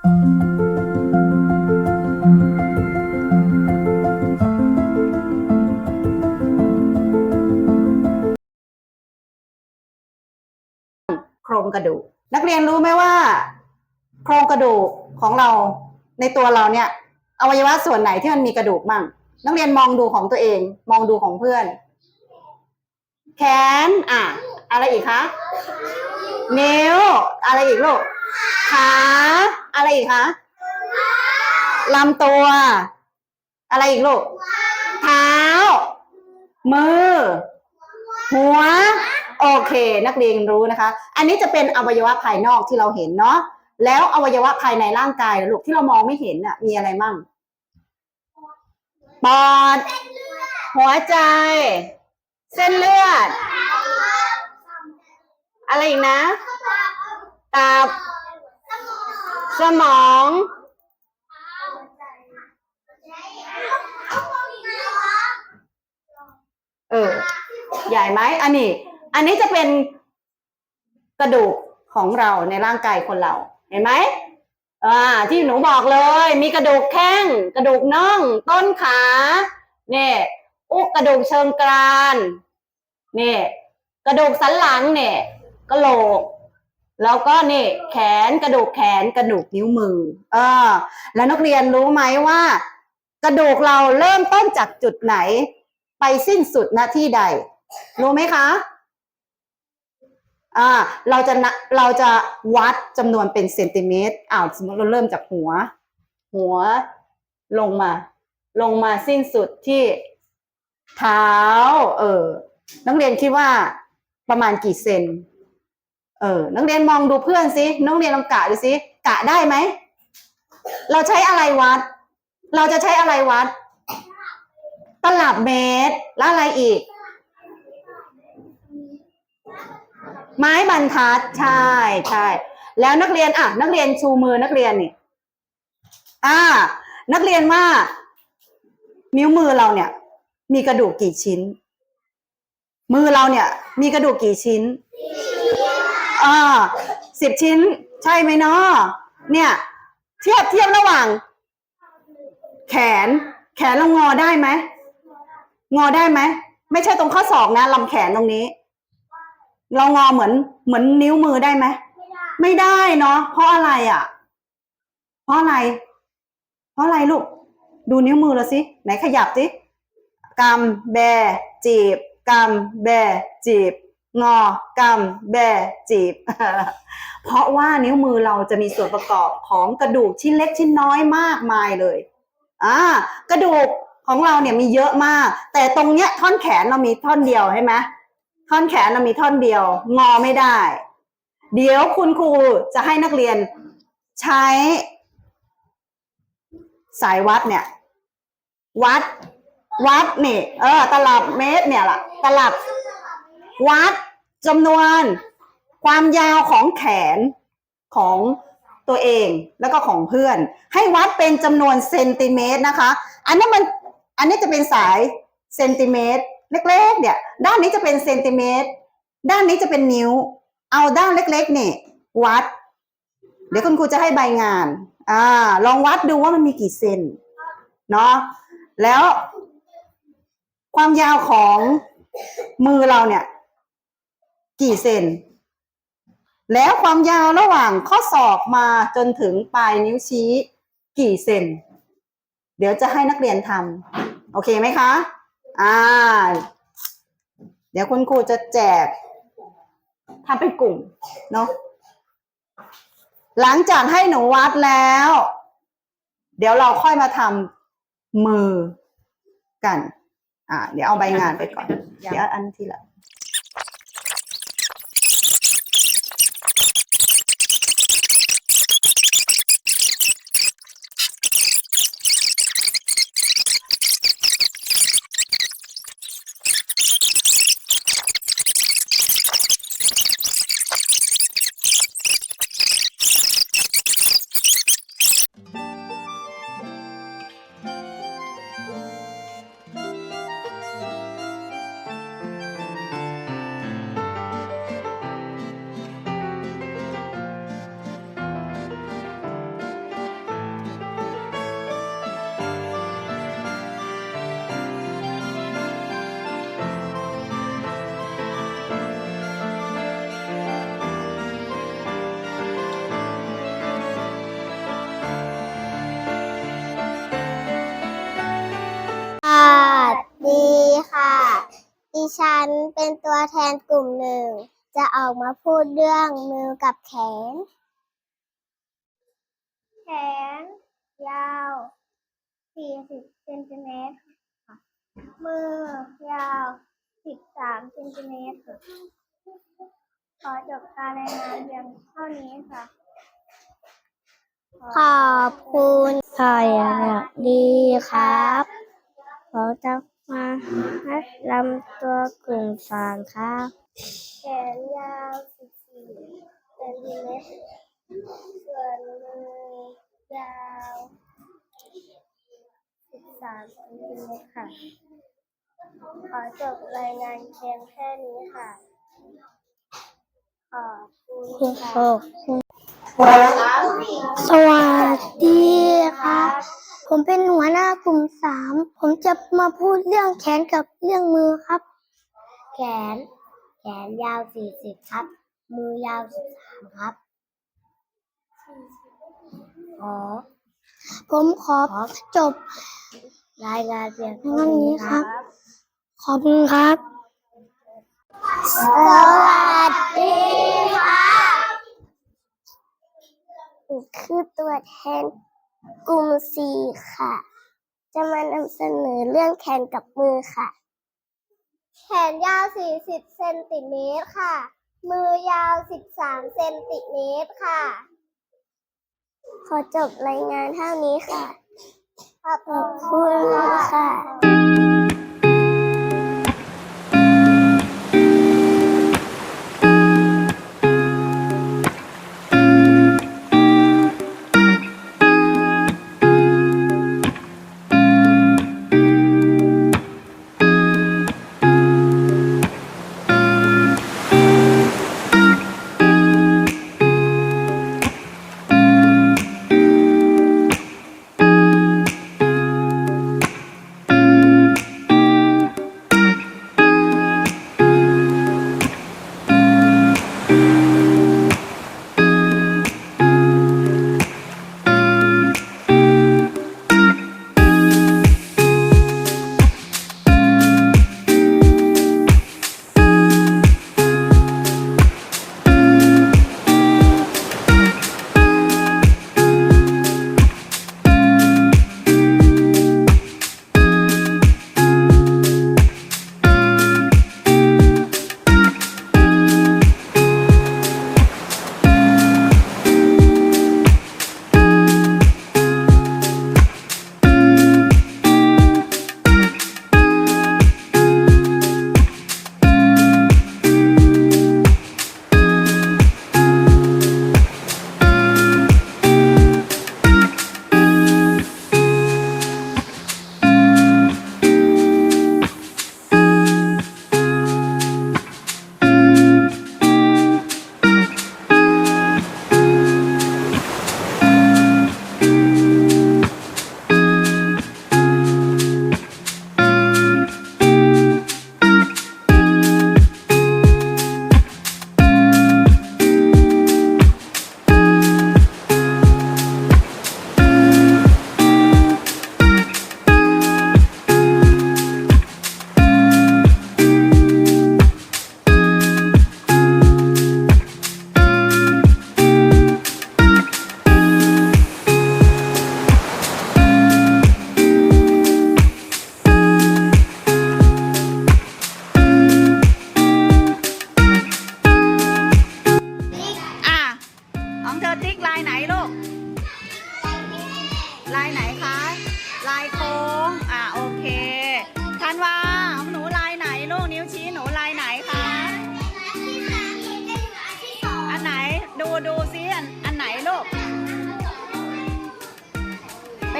โครงกระดูก นักเรียนรู้ไหมว่า โครงกระดูกของเราในตัวเราเนี่ย อวัยวะส่วนไหนที่มันมีกระดูกมั่ง นักเรียนมองดูของตัวเอง มองดูของเพื่อน แขนอะ อะไรอีกคะนิ้วอะไรอีกลูก ขาอะไรอีกคะลำตัว อะไรอีกลูกเท้า มือ หัว โอเค นักเรียนรู้นะคะ อันนี้จะเป็นอวัยวะภายนอกที่เราเห็นเนาะแล้วอวัยวะภายในร่างกายลูกที่เรามองไม่เห็นน่ะ มีอะไรมั่งปอด หัวใจ เส้นเลือด อะไรอีกนะตับ สมอง เออ ใหญ่ไหมอันนี้ อันนี้จะเป็นกระดูกของเราในร่างกายคนเรา เห็นไหมอ่า ที่หนูบอกเลย มีกระดูกแข้ง กระดูกน่อง ต้นขา เนี่ยอุกกระดูกเชิงกรานเนี่ยกระดูกสันหลังเนี่ยกระโหลก แล้วก็นี่แขนกระดูกแขนกระดูกนิ้วมือ เออ แล้วนักเรียนรู้ไหมว่า กระดูกเราเริ่มต้นจากจุดไหน ไปสิ้นสุดณที่ใด รู้ไหมคะอ่าเราจะนะเราจะวัดจำนวนเป็นเซนติเมตรอ้าวสมมติเราเริ่มจากหัว หัวลงมา ลงมาสิ้นสุดที่เท้า เออ นักเรียนคิดว่าประมาณกี่เซน เออ นักเรียนมองดูเพื่อนสินักเรียนลองกะดูสิกะได้ไหม เราใช้อะไรวัด เราจะใช้อะไรวัด ตลับเมตร แล้วอะไรอีก ไม้บรรทัด ใช่ใช่ แล้วนักเรียนอะ นักเรียนชูมือนักเรียนนี่ อ่า นักเรียนว่า นิ้วมือเราเนี่ย มีกระดูกกี่ชิ้น มือเราเนี่ย มีกระดูกกี่ชิ้น อ่าสิบชิ้น ใช่ไหมเนาะเนี่ย เทียบเทียบระหว่าง แขน แขนเรางอได้ไหมงอได้ไหมไม่ใช่ตรงข้อศอกนะลำแขนตรงนี้ เรางอเหมือนเหมือนนิ้วมือได้ไหมไม่ได้เนาะเพราะอะไรอะ เพราะอะไร เพราะอะไรลูก ดูนิ้วมือเราสิไหนขยับสิกำแบจีบกำแบจีบ งอกำแบจีบ เพราะว่านิ้วมือเราจะมีส่วนประกอบของกระดูกชิ้นเล็กชิ้นน้อยมากมายเลยอ่ากระดูกของเราเนี่ยมีเยอะมาก แต่ตรงเนี้ยท่อนแขนเรามีท่อนเดียวใช่ไหมท่อนแขนเรามีท่อนเดียว งอไม่ได้ เดี๋ยวคุณครูจะให้นักเรียนใช้ สายวัดเนี่ย วัด วัดนี่ เออ ตลับเมตรเนี่ยล่ะ ตลับ วัดจำนวนความยาวของแขนของตัวเองแล้วก็ของเพื่อน ให้วัดเป็นจำนวนเซนติเมตรนะคะ อันนี้มันอันนี้จะเป็นสายเซนติเมตรเล็กๆเนี่ย ด้านนี้จะเป็นเซนติเมตร ด้านนี้จะเป็นนิ้ว เอาด้านเล็กๆเนี่ยวัด เดี๋ยวคุณครูจะให้ใบงาน อ่า ลองวัดดูว่ามันมีกี่เซนเนาะแล้ว ความยาวของมือเราเนี่ย กี่เซน แล้วความยาวระหว่างข้อศอกมาจนถึงปลายนิ้วชี้ กี่เซน เดี๋ยวจะให้นักเรียนทำโอเคไหมคะ อ่า เดี๋ยวคุณครูจะแจกทำเป็นกลุ่มเนาะหลังจากให้หนูวัดแล้ว เดี๋ยวเราค่อยมาทำมือกัน อ่า เดี๋ยวเอาใบงานไปก่อน เดี๋ยวอันที่หละ ฉันเป็นตัวแทนกลุ่มหนึ่ง จะออกมาพูดเรื่องมือกับแขน แขน ยาว 40เซนติเมตรค่ะ มือยาว 13เซนติเมตรค่ะ ขอจบการรายงานเพียงเท่านี้ค่ะ ขอบคุณสวัสดีครับผมจะ มาให้ลำตัวกลุ่มสามครับ แขนยาว14เซนติเมตรส่วนมือยาว13เซนติเมตรค่ะ ขอจบรายงานเพียงแค่นี้ค่ะ ขอบคุณค่ะ สวัสดีครับ ผมเป็นหัวหน้ากลุ่มสาม ผมจะมาพูดเรื่องแขนกับเรื่องมือครับ แขน แขนยาวสี่สิบครับ มือยาวสิบสามครับขอผมขอจบ รายงานเพียงเท่านี้ครับ ขอบคุณครับ สวัสดีครับผมคือตัวแทน กลุ่มสี่ค่ะ จะมานำเสนอเรื่องแขนกับมือค่ะ แขนยาว 40 เซนติเมตรค่ะ มือยาว 13 เซนติเมตรค่ะ ขอจบรายงานเท่านี้ค่ะ ขอบคุณค่ะ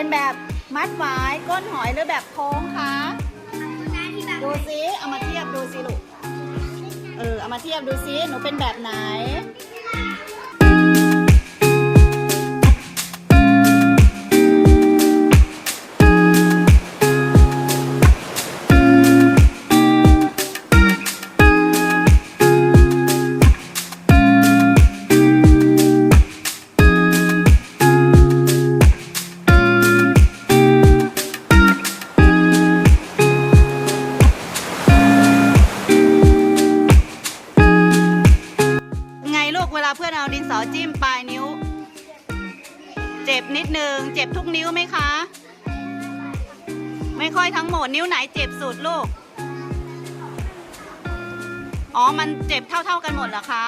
เป็นแบบมัดหวายก้นหอยหรือแบบโค้งคะดูซิเอามาเทียบดูสิลูกเออเอามาเทียบดูซิหนูเป็นแบบไหน จ็บนิดนึง เจ็บทุกนิ้วไหมคะ ไม่ค่อยทั้งหมดนิ้วไหนเจ็บสุดลูก อ๋อ มันเจ็บเท่าๆกันหมดเหรอคะ